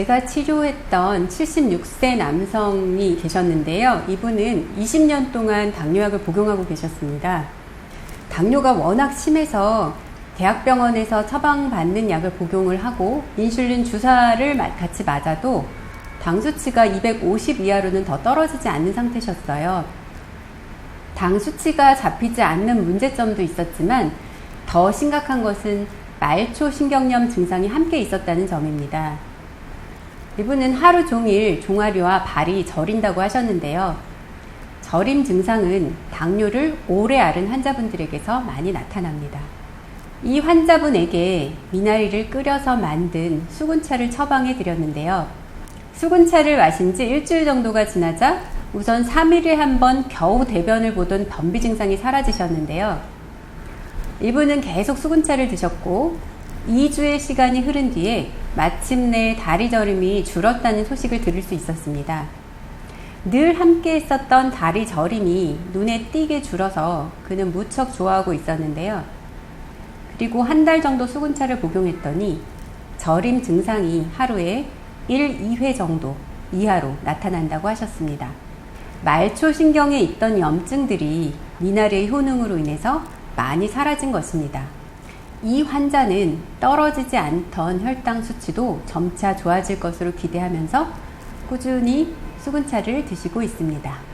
제가 치료했던 76세 남성이 계셨는데요. 이분은 20년 동안 당뇨약을 복용하고 계셨습니다. 당뇨가 워낙 심해서 대학병원에서 처방받는 약을 복용을 하고 인슐린 주사를 마- 같이 맞아도 당 수치가 250 이하로는 더 떨어지지 않는 상태셨어요. 당 수치가 잡히지 않는 문제점도 있었지만 더 심각한 것은 말초 신경염 증상이 함께 있었다는 점입니다. 이분은 하루 종일 종아리와 발이 저린다고 하셨는데요. 저림 증상은 당뇨를 오래 앓은 환자분들에게서 많이 나타납니다. 이 환자분에게 미나리를 끓여서 만든 수군차를 처방해 드렸는데요. 수군차를 마신 지 일주일 정도가 지나자 우선 3일에 한 번 겨우 대변을 보던 변비 증상이 사라지셨는데요. 이분은 계속 수군차를 드셨고 2주의 시간이 흐른 뒤에 마침내 다리 저림이 줄었다는 소식을 들을 수 있었습니다. 늘 함께 했었던 다리 저림이 눈에 띄게 줄어서 그는 무척 좋아하고 있었는데요. 그리고 한 달 정도 수군차를 복용했더니 저림 증상이 하루에 1, 2회 정도 이하로 나타난다고 하셨습니다. 말초 신경에 있던 염증들이 미나리의 효능으로 인해서 많이 사라진 것입니다. 이 환자는 떨어지지 않던 혈당 수치도 점차 좋아질 것으로 기대하면서 꾸준히 수근차를 드시고 있습니다.